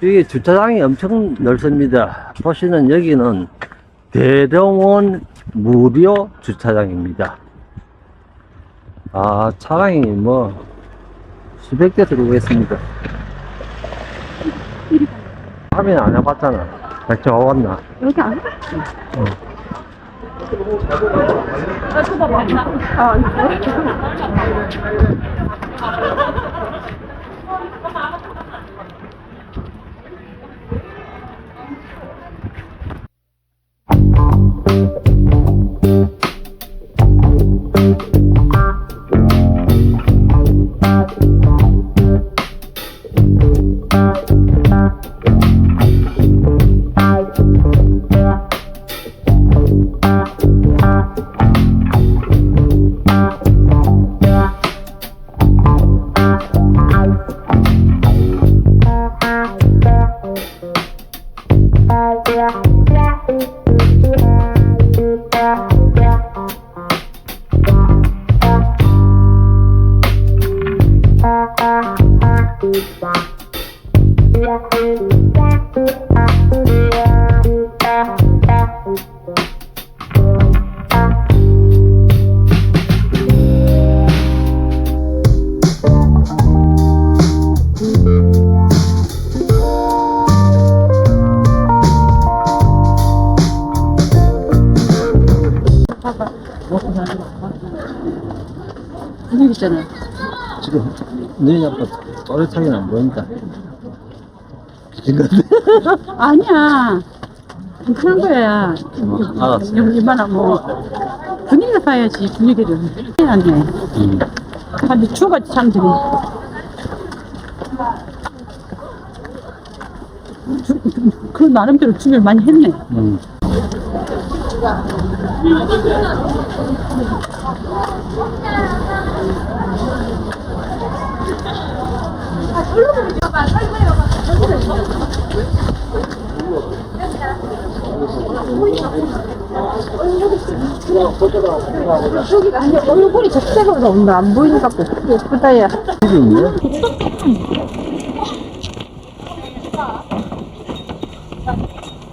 이게 주차장이 엄청 넓습니다. 보시는 여기는 대동원 무료 주차장입니다. 아, 차량이 뭐, 수백 대 들어오고 있습니다. 화면 안 해봤잖아. 백종 와봤나? 여기 안 해? 응. 아, 기 있잖아. 지금, 너희 아빠 또렷하게는 안 보인다. 이건데? 아니야. 괜찮은 거야. 어, 알았어. 여기 이만한 뭐. 분위기를 봐야지, 분위기를. 음. 근데 추워가지고 사람들이. 주- 그 나름대로 준비를 많이 했네. 음. 아니, 얼굴이 적색으로 나온다. 안 같고. 예쁘다, 야. 있네?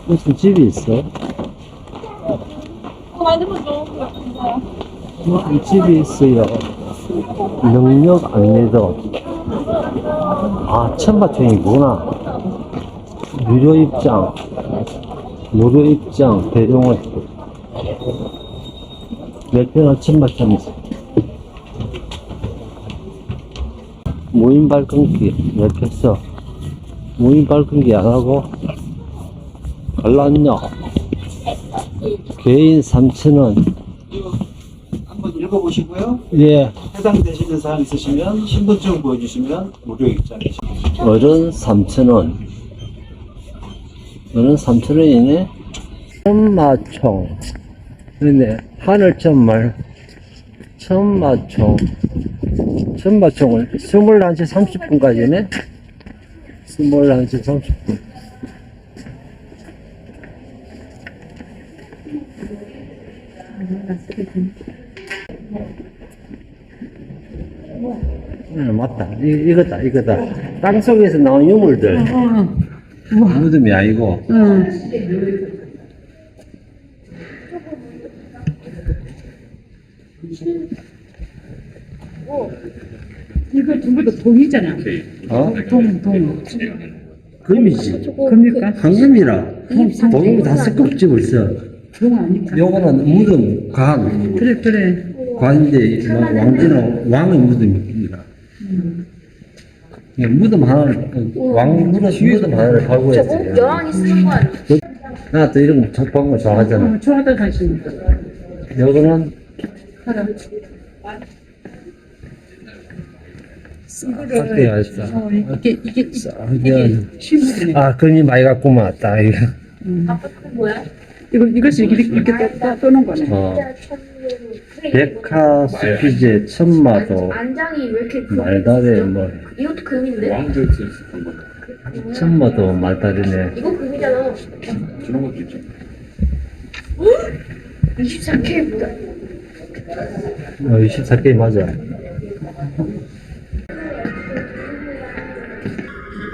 무슨 집이 있어? 무슨 집이 있어요? 능력 안내도. 아, 천마총이구나. 무료 입장. 무료 입장, 대중원. 몇편은 천마총이지. 무인 발끈기 왜 폈어? 무인 발끈기 안 하고 갈랐냐? 개인 3천원 한번 읽어보시고요. 예 해당되시는 사항 있으시면 신분증 보여주시면 무료 입장이십니다. 어른 3천원 어른 3천원이네 천마총 근데 하늘천말 천마총 천마총을 21시 30분까지네 21시 30분 응, 맞다. 이, 이거다, 이거다. 땅 속에서 나온 유물들. 무덤이 아니고. 이거 전부 다 동이잖아. 어? 동, 동. 금이지. 겁니까? 황금이라. 동이 다 섞었지, 벌써. 동 아니까. 요거는 무덤, 관. 그래, 그래. 관인데, 뭐, 왕비는 왕의 무덤입니다. 예, 무덤 하나를, 왕 무덤, 무덤 하나를 발굴했어요. 저거 여왕이 쓰는 거 아니야? 나또 이런 거 척박한 거 좋아하잖아. 어, 좋아하다 가시니까. 요거는 깎게 하시다. 어, 이게, 이게, 이게. 아, 금이 많이 갖구만, 딱, 이거. 그거 뭐야? 이거, 이것을 이렇게, 이렇게 떠, 떠, 떠는 거네. 어. 백화, 수피제, 천마도, 안장이 왜 이렇게 금- 말다래, 뭐, 이것도 금인데? 천마도 말다리네. 이거 금이잖아. 그런 것도 있죠. 24K보다. 어, 24K 맞아.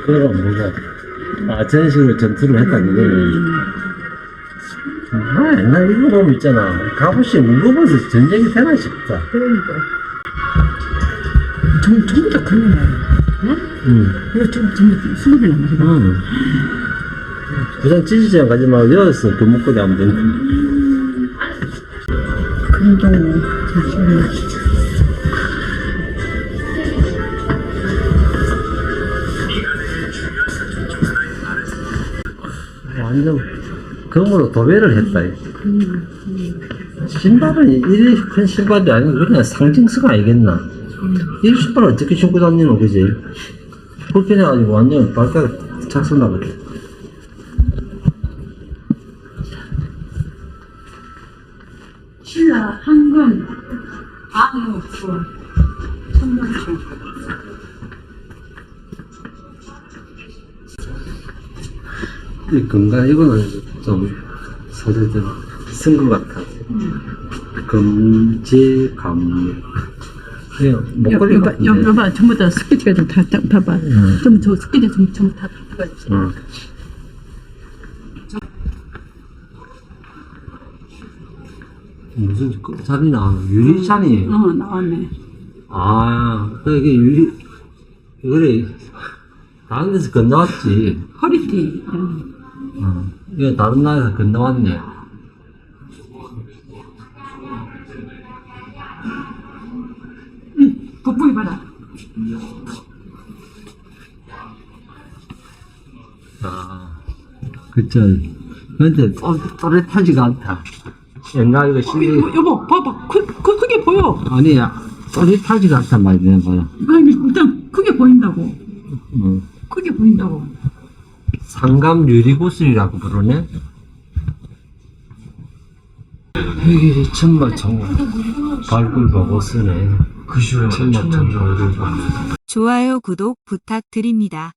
그건 뭐고. 아, 저런 식으로 전투를 했다는 거는. 아, 옛날 이거 보면 있잖아. 갑옷이 무거워서 전쟁이 되나 싶다. 그러니까. 전, 전부 다 그런 거야. 응. 이거 좀, 전부 스무 개나 막 해봐. 응. 부산 찌질장 가지 말고 여기서 교목거리 하면 되 니까. 금동, 잠시만요. 완전 금으로 도배를 했다. 신발은 이리 큰 신발이 아니고 그냥 상징성 아니겠나? 이 신발 어떻게 신고 다니노, 그지? 불편해가지고 완전 발가락 착선나거든. 신라, 황금, 암흑, 부, 천년초. 이 건강, 이거는 좀 소재들 쓴것 같아. 금지, 감. 목걸이 여봐. 여봐, 여봐, 전부 다 스케치가 좀 다, 다, 봐봐. 응. 좀, 저 스케치 좀, 전부 다 들어가주세요. 응. 무슨 잔이 나와? 유리잔이. 어, 나왔네. 아, 그 이게 유리, 그래. 다른 데서 건너왔지. 허리띠. 응. 어. 이거 다른 나라에서 건너왔네. 돋보기 봐라. 아, 그쵸. 근데 또, 또렷하지가 않다. 옛날 이거 시 이거, 여보, 봐봐. 크, 크, 크게 보여. 아니야. 또렷하지가 않단 말이야, 봐요. 아니, 일단 크게 보인다고. 어. 크게 보인다고. 상감 유리구슬이라고 부르네. 이게 천마 정말 발굴하고 쓰네. 그 시절에 천마 정 발굴. 좋아요, 구독 부탁드립니다.